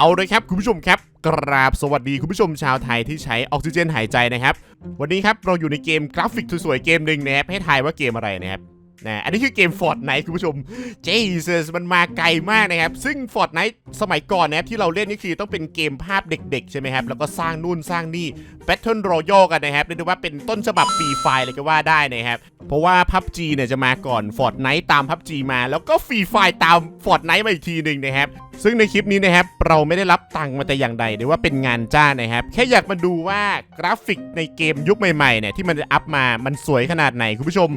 เอาเลยครับคุณผู้ชมครับกราบสวัสดีคุณผู้ชมชาวไทยที่ใช้ออกซิเจนหายใจนะครับ วันนี้ครับเราอยู่ในเกมกราฟิกสวยๆเกมหนึ่งนะครับให้ทายว่าเกมอะไรนะครับ นะอันนี้คือเกม Fortnite คุณผู้ชม Jesus มันมาไกลมากนะครับ ซึ่ง Fortnite สมัยก่อนนะครับที่เราเล่นนี่คือต้องเป็นเกมภาพเด็กๆ ใช่ไหมครับ แล้วก็สร้างนู่นสร้างนี่ Battle Royale กันนะครับ เรียกได้ว่าเป็นต้นฉบับฟรีไฟล์เลยก็ว่าได้นะครับ เพราะว่า PUBG เนี่ยจะมาก่อน Fortnite ตาม PUBG มา แล้วก็ฟรีไฟล์ตาม Fortnite มาอีกทีหนึ่งนะครับซึ่งในคลิปนี้นะครับเราไม่ได้รับตังค์มาแต่อย่างใดหรือว่าเป็นงานจ้างนะครับ แค่อยากมาดูว่ากราฟิกในเกมยุคใหม่ๆเนี่ยที่มันอัพมามันสวยขนาดไหนคุณผู้ชม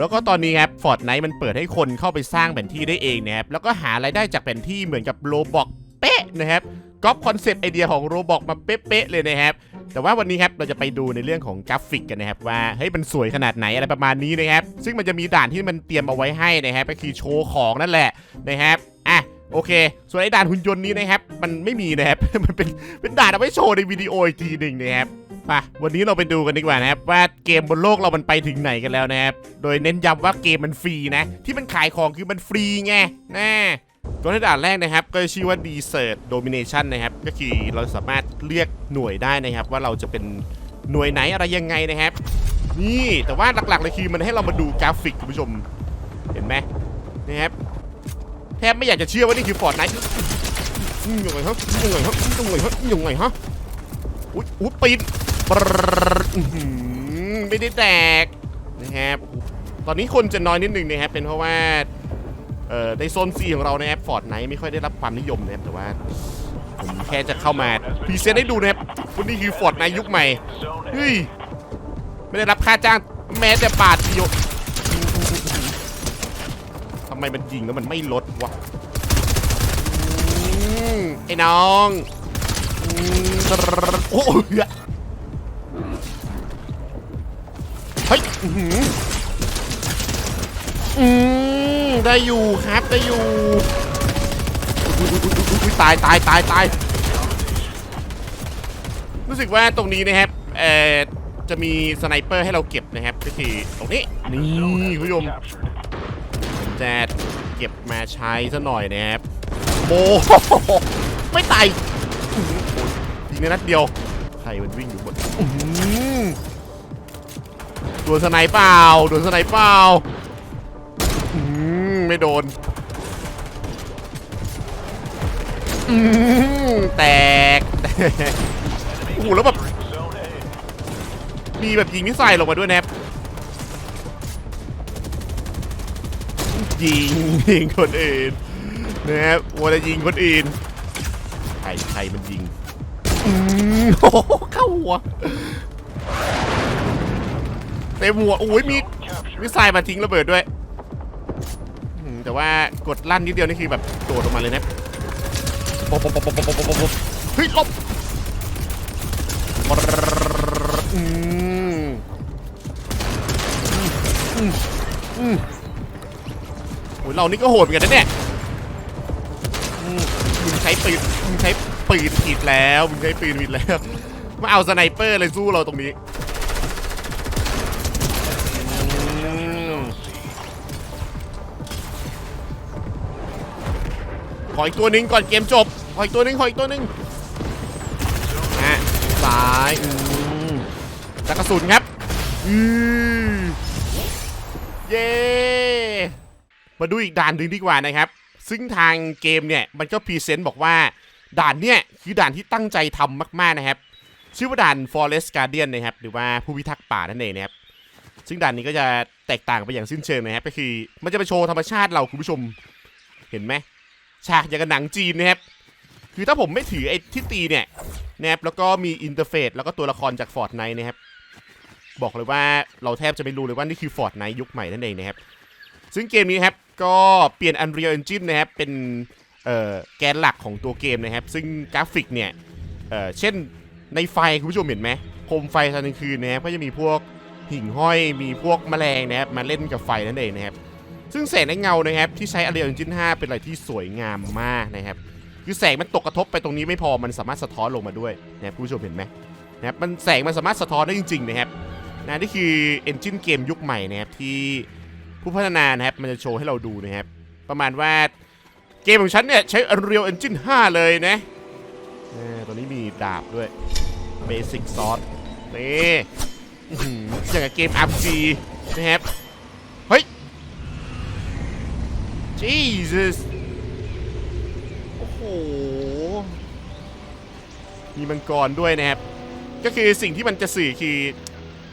แล้วก็ตอนนี้ครับ Fortnite มันเปิดให้คนเข้าไปสร้างแผนที่ได้เองนะครับแล้วก็หารายได้จากแผนที่เหมือนกับโ o บอกเป๊ะนะครับก๊อปคอนเซปต์ไอเดียของโ o บอกมาเป๊ะๆเลยนะครับแต่ว่าวันนี้ครับเราจะไปดูในเรื่องของกราฟิกกันนะครับว่าเฮ้ยมันสวยขนาดไหนอะไรประมาณนี้นะครับซึ่งมันจะมีด่านที่มันเตรียมเอาไว้ให้นะครับก็คือโชว์ของนั่นแหละนะครับอะโอเค ส่วนไอ้ด่านหุ่นยนต์นี้นะครับ มันไม่มีนะครับ มันเป็นเป็นด่านเอาไว้โชว์ในวิดีโออีกทีหนึ่งนะครับ ปวันนี้เราไปดูกันดีกว่านะครับ ว่าเกมบนโลกเรามันไปถึงไหนกันแล้วนะครับ โดยเน้นย้ำว่าเกมมันฟรีนะ ที่มันขายของคือมันฟรีไงนะตัวในด่านแรกนะครับ ก็ชื่อว่า Desert Domination นะครับ ก็คือเราสามารถเลือกหน่วยได้นะครับ ว่าเราจะเป็นหน่วยไหนอะไรยังไงนะครับ นี่แต่ว่าหลักๆเลยคือมันให้เรามาดูกราฟิกคุณผู้ชมเห็นไหมนะครับแทบไม่อยากจะเชื่อว่านี่คือฟอร์ดไนท์ยังไงฮะยังไงฮะยังไงฮะยังไงฮะอุ๊ยอุ๊ยปีน ปรอื้อหือไม่ได้แตกนะครับตอนนี้คนจะน้อยนิดนึงนะครับเป็นเพราะว่าเอ่อในโซน C ของเราในะครับฟอร์ดไนไม่ค่อยได้รับความนิยมนะครับแต่ว่าผมแค่จะเข้ามาพรีเซนต์ให้ดูนะครับว่านี่คือฟอร์ดไนยุคใหม่เฮ้ยไม่ได้รับค่าจ้างแม้แต่บาทเดียวทำไมมันยิงแล้วมันไม่ลดวะไอ้น้องโอ้ย อือหืออืมได้อยู่ครับได้อยู่ตายตายตายตายรู้สึกว่าตรงนี้นะครับเอ่อจะมีสไนเปอร์ให้เราเก็บนะครับก็คือตรงนี้นี่คุณผู้ชมจะเก็บมาใช้ซะหน่อยนะครับโอ้โไม่ตายยิงในนัดเดียวใครมันวิ่งอยู่บนอื้อหือ โดนสไนเปล่าโดนสไนเปล่าอื้อหือไม่โดนอื้อหือแตกโอ้โหแล้วแบบมีแบบยิงมิสไซล์ลงมาด้วยแนบยิงยิงคนอื่นนะครับวัวจะยิงคนอื่นใครใครมันยิงโอ้โหเข้าหัว เต็มหัวโอ้ยมีมิสไซล์มาทิ้งระเบิดด้วยแต่ว่ากดลั่นนิดเดียวนี่คือแบบโดดออกมาเลยนะปบปบปบปบปบปบเฮ้ยลบอืมอืมอืมโอ้ยเรานี่ก็โหดเหมือนกันนะเนี่ยมึงใช้ปืนมึงใช้ปืนผิดแล้วมึงใช้ปืนผิดแล้วมาเอาสไนเปอร์เลยสู้เราตรงนี้ ออีกตัวหนึ่งก่อนเกมจบ ขออีกตัวหนึ่งขออีกตัวหนึ่งอะซ้ายอืมจักกระสุนครับอือเย้มาดูอีกด่านหนึ่งดีกว่านะครับ ซึ่งทางเกมเนี่ยมันก็พรีเซนต์บอกว่า ด่านเนี่ยคือด่านที่ตั้งใจทำมากๆนะครับ ชื่อว่าด่าน Forest Guardian นะครับ หรือว่าผู้พิทักษ์ป่านั่นเองนะครับ ซึ่งด่านนี้ก็จะแตกต่างไปอย่างสิ้นเชิงนะครับ ก็คือมันจะไปโชว์ธรรมชาติเราคุณผู้ชม เห็นไหม ฉากอย่างกับหนังจีนนะครับ คือถ้าผมไม่ถือไอ้ที่ตีเนี่ยนะครับแล้วก็มีอินเทอร์เฟซแล้วก็ตัวละครจาก Fortnite นะครับ บอกเลยว่าเราแทบจะไม่รู้เลยว่านี่คือ Fortnite ยุคใหม่นั่นเองนะครับ ซึ่งเกมนี้ครับก็เปลี่ยน Unreal Engine นะครับ เป็นแกนหลักของตัวเกมนะครับ ซึ่งกราฟิกเนี่ยเเช่นในไฟคุณผู้ชมเห็นไหมโคมไฟตอนกลางคืนนะครับก็จะมีพวกหิ่งห้อยมีพวกแมลงนะครับมาเล่นกับไฟนั่นเองนะครับ ซึ่งแสงและเงานะครับที่ใช้ Unreal Engine 5เป็นอะไรที่สวยงามมากนะครับคือแสงมันตกกระทบไปตรงนี้ไม่พอมันสามารถสะท้อนลงมาด้วยนะครับผู้ชมเห็นไหมนะครับมันแสงมันสามารถสะท้อนได้จริงๆนะครับนะนี่คือ Engine เกมยุคใหม่นะครับที่ผู้พัฒนานะครับมันจะโชว์ให้เราดูนะครับประมาณว่าเกมของฉันเนี่ยใช้ Unreal Engine 5 เลยนะน่ตัวนี้มีดาบด้วยเบสิกซอสนี่อื้อหืออย่างกับเกม RPG นะครับ เฮ้ย Jesus โอ้โห มีมังกรด้วยนะครับ ก็คือสิ่งที่มันจะสื่อคือ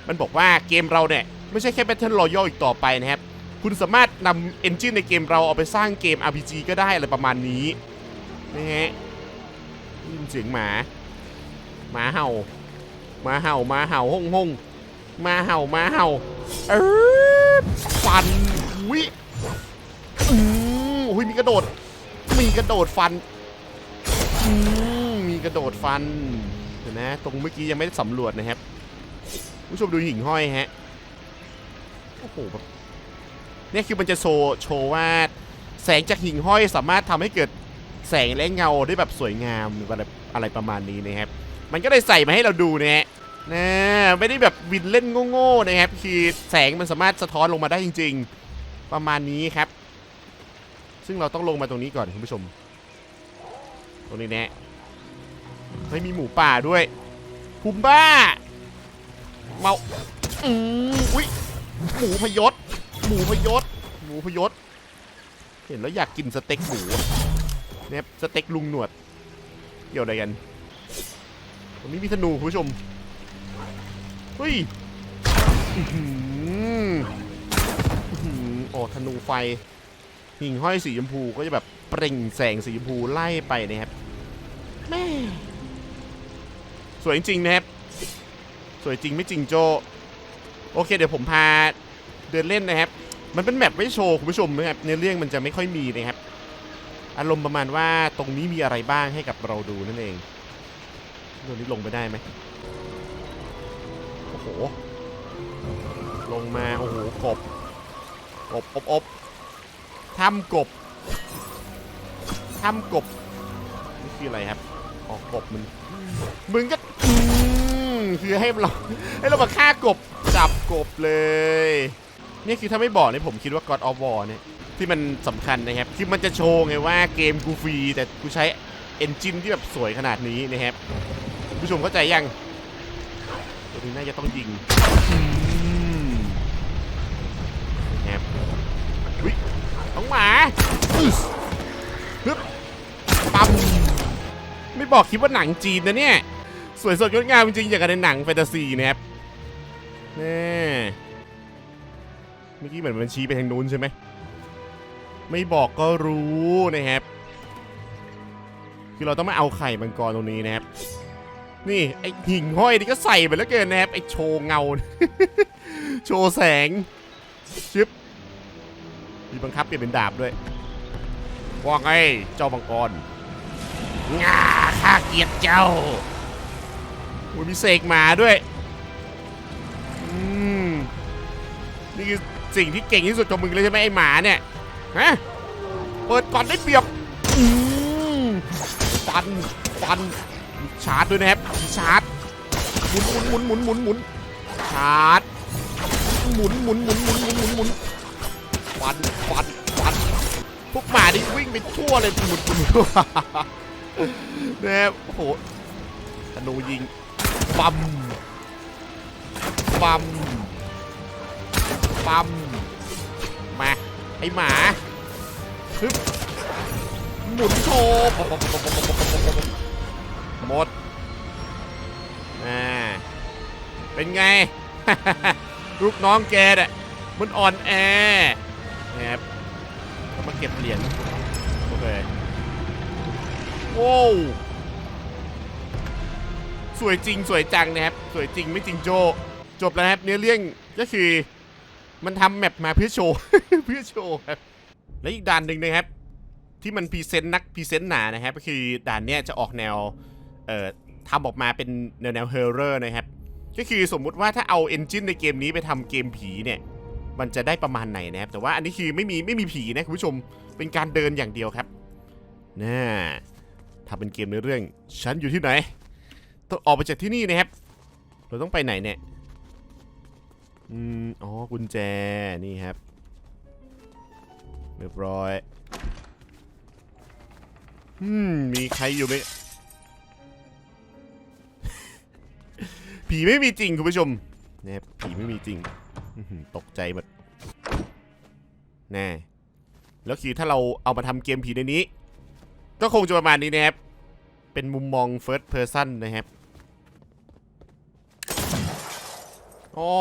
มันบอกว่าเกมเราเนี่ย ไม่ใช่แค่ Battle Royale อีกต่อไปนะครับ คุณสามารถนำเอนจินในเกมเราเอาไปสร้างเกม RPG ก็ได้อะไรประมาณนี้นะฮะยินเสียงหมาหมาเห่าหมาเห่าหมาเห่าห้องห้องหมาเห่าหมาเห่าเออฟันวิ กระโดด มีกระโดดฟันมีกระโดดฟันเดี๋ยวนะตรงเมื่อกี้ยังไม่ได้สำรวจนะครับผู้ชมดูหิ่งห้อยฮะโอ้โหแบบนี่คือมันจะโชว์โชว์ว่าแสงจากหิ่งห้อยสามารถทำให้เกิดแสงและเงาได้แบบสวยงามหรืออะไรอะไรประมาณนี้นะครับ มันก็เลยใส่มาให้เราดูนะฮะนะไม่ได้แบบวินเล่นโง่ๆนะครับคือแสงมันสามารถสะท้อนลงมาได้จริง ๆ ประมาณนี้ครับ ซึ่งเราต้องลงมาตรงนี้ก่อนคุณผู้ชม ตรงนี้แนะไม่มีหมูป่าด้วยพุมบ้า เมาอืมอุ้ยหมูพยศ หมูพยศ หมูพยศ เห็นแล้วอยากกินสเต็กหมูเนี่ยสเต็กลุงหนวดเกี่ยวอะไรกันตรงนี้มีธนูคุณผู้ชมเฮ้ยอื้อหืออื้อหืออ้ธนูไฟ หิ่งห้อยสีชมพูก็จะแบบเปล่งแสงสีชมพูไล่ไปนะครับแม่สวยจริงนะครับ สวยจริงไม่จริงโจ โอเค เดี๋ยวผมพาเดินเล่นนะครับ มันเป็นแมปไม่โชว์คุณผู้ชมนะครับในเรื่องมันจะไม่ค่อยมีนะครับ อารมณ์ประมาณว่าตรงนี้มีอะไรบ้างให้กับเราดูนั่นเองตรงนี้ลงไปได้ไหมโอ้โห ลงมา โอ้โหกบกบอบอบ ถ้ำกบถ้ำกบนี่คืออะไรครับออกกบมันมึงก็คือให้เราให้เรามาฆ่ากบจับกบเลย นี่คือถ้าไม่บอกเนี่ยผมคิดว่า God of War เนี่ยที่มันสำคัญนะครับ คือมันจะโชว์ไงว่าเกมกูฟรี แต่กูใช้เอนจินที่แบบสวยขนาดนี้นะครับ ผู้ชมเข้าใจยังตัวนี้น่าจะต้องยิง หมาฮึบปั๊มไม่บอกคิดว่าหนังจีนนะเนี่ย สวยสดงดงามจริงๆอย่างกับในหนังแฟนตาซีนะครับแน่เมื่อกี้เหมือนมันชี้ไปทางนู้นใช่ไหม ไม่บอกก็รู้นะครับ คือเราต้องมาเอาไข่มังกรตรงนี้นะครับ นี่ไอหิ่งห้อยนี่ก็ใส่ไปแล้วเกินนะครับไอโชว์เงา โชว์แสงชึบ มีบังคับเปลี่ยนเป็นดาบด้วยว่าไงเจ้ามังกรงาข้าเกลียดเจ้าโอ้ยมีเสกหมาด้วยอืมนี่คือสิ่งที่เก่งที่สุดของมึงเลยใช่ไหมไอหมาเนี่ยฮะเปิดก่อนได้เปรียบอืมฟันฟันชาร์จด้วยนะครับชาร์จหมุนหมุนหมุนหมุนหมุนหมุนชาร์จหมุนหมุนหมุนหมุนหมุนหมุนหมุน ฟันฟันฟันพวกหมานี่วิ่งไปทั่วเลยหมุนหมุนทั่วนะครับโอ้โหธนูยิงปั๊มปั๊มปั๊มมาไอหมาฮึบหมุนโชว์หมดอ่าเป็นไง ลูกน้องแกเนี่ยมันอ่อนแอ นะครับต้องมาเก็บเหรียญโอเคโว้วสวยจริงสวยจังนะครับ สวยจริงไม่จริงโจ จบแล้วนะครับเนื้อเรื่องก็คือมันทำแมปมาเพื่อโชว์เพื่อโชว์ครับ และอีกด่านหนึ่งนะครับ ที่มันพรีเซนต์นักพรีเซนต์หนานะครับ ก็คือด่านเนี้ยจะออกแนวเอ่อทำออกมาเป็นแนวแนวเฮอร์เรอร์นะครับ ก็คือสมมุติว่าถ้าเอาเอนจินในเกมนี้ไปทำเกมผีเนี่ย มันจะได้ประมาณไหนนะครับ แต่ว่าอันนี้คือไม่มีไม่มีผีนะคุณผู้ชม เป็นการเดินอย่างเดียวครับน่าทำเป็นเกมในเรื่อง ฉันอยู่ที่ไหน ต้องออกไปจากที่นี่นะครับ เราต้องไปไหนเนี่ย อืม อ๋อ กุญแจ นี่ครับ เรียบร้อย อืม มีใครอยู่ไหมผีไม่มีจริงคุณผู้ชมนะครับผีไม่มีจริง ตกใจหมดแน่แล้วคือถ้าเราเอามาทำเกมผีในนี้ ก็คงจะประมาณนี้นะครับ เป็นมุมมอง first person นะครับอ๋อ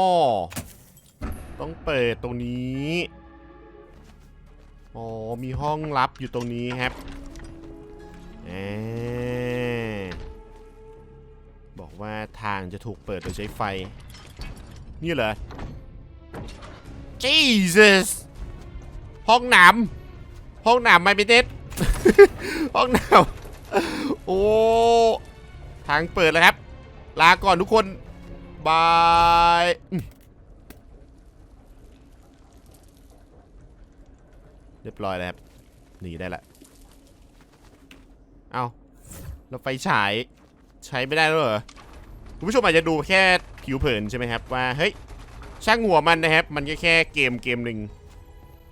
ต้องเปิดตรงนี้ อ๋อ มีห้องลับอยู่ตรงนี้ครับแหมบอกว่าทางจะถูกเปิดโดยใช้ไฟ นี่เหรอ Jesus ห้องนามห้องนามไม่เป็นเด็ดห้องนามโอ้ทางเปิดแล้วครับ ลาก่อนทุกคนบายเรียบร้อยแล้วครับหนีได้ละเอาแล้วไฟฉายใช้ไม่ได้แล้วเหรอคุณผู้ชมอาจจะดูแค่ผิวเผินใช่ไหมครับว่าเฮ้ย ช่างหัวมันนะครับ มันก็แค่เกมเกมหนึ่ง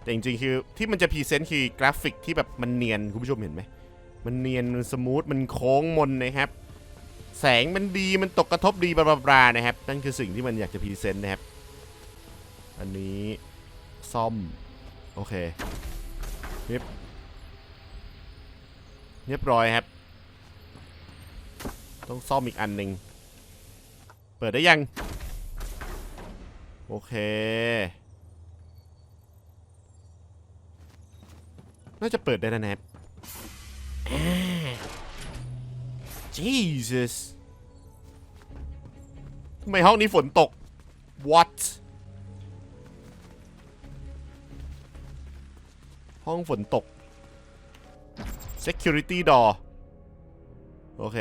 แต่จริงๆคือที่มันจะพรีเซนต์คือกราฟิกที่แบบมันเนียนคุณผู้ชมเห็นไหมมันเนียนมันสมูทมันโค้งมนนะครับ แสงมันดีมันตกกระทบดีบลาบลานะครับ นั่นคือสิ่งที่มันอยากจะพรีเซนต์นะครับ อันนี้ซ่อม โอเคเรียบเรียบร้อยครับ ต้องซ่อมอีกอันหนึ่งเปิดได้ยัง โอเค น่าจะเปิดได้แล้วนะครับ Jesus ทำไมห้องนี้ฝนตก What ห้องฝนตก Security door โอเค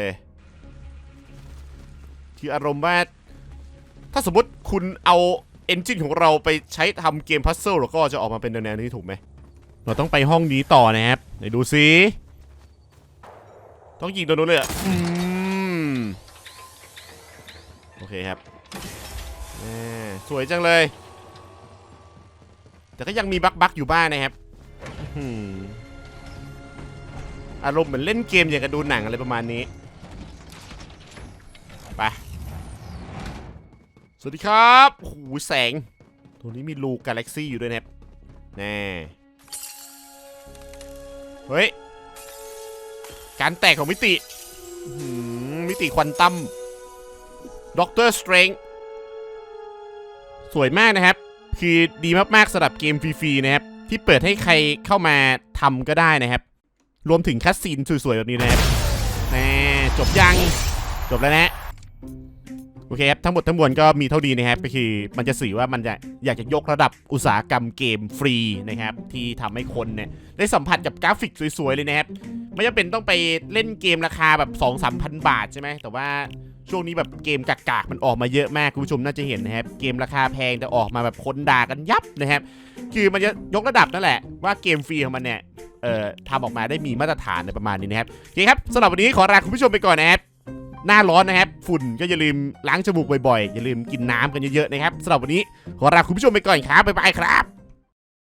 คืออารมณ์ว่าถ้าสมมติคุณเอา เอนจินของเราไปใช้ทำเกมพัซเซิลแล้วก็จะออกมาเป็นแนวนี้ถูกไหม เราต้องไปห้องนี้ต่อนะครับไหนดูซิต้องยิงตัวนู้นเลยอะโอเคครับสวยจังเลย แต่ก็ยังมีบั๊กบักๆอยู่บ้างนะครับอื้อหืออารมณ์เหมือนเล่นเกมอย่างกับดูหนังอะไรประมาณนี้ ไป สวัสดีครับโอ้โหแสงตรงนี้มีลูกกาแล็กซี่อยู่ด้วยนะครับแน่เฮ้ย การแตกของมิติมิติควอนตัมด็อกเตอร์สเตรงสวยมากนะครับ คือดีมากๆสำหรับเกมฟรีๆนะครับ ที่เปิดให้ใครเข้ามาทำก็ได้นะครับ รวมถึงคัสซีนสวยๆแบบนี้นะครับแน่จบยัง จบแล้วนะ อเคครับทั้งหมดทั้งมวลก็มีเท่านี้นะครับก็คือมันจะสื่อว่ามันจะอยากจะยกระดับอุตสาหกรรมเกมฟรีนะครับที่ทำให้คนเนี่ยได้สัมผัสกับกราฟิกสวยๆเลยนะครับไม่จำเป็นต้องไปเล่นเกมราคาแบบ2 3 0 0 0 บาทใช่ไหมแต่ว่าช่วงนี้แบบเกมกากๆมันออกมาเยอะมากคุณผู้ชมน่าจะเห็นนะครับเกมราคาแพงแต่ออกมาแบบคนด่ากันยับนะครับคือมันจะยกระดับนั่นแหละว่าเกมฟรีของมันเนี่ยเอ่อทำออกมาได้มีมาตรฐานในประมาณนี้นะครับโอเคครับสำหรับวันนี้ขอลาคุณผู้ชมไปก่อนนะครับ หน้าร้อนนะครับ ฝุ่นก็อย่าลืมล้างจมูกบ่อยๆ อย่าลืมกินน้ำกันเยอะๆนะครับสำหรับวันนี้ขอลาคุณผู้ชมไปก่อนครับบ๊ายบายครับ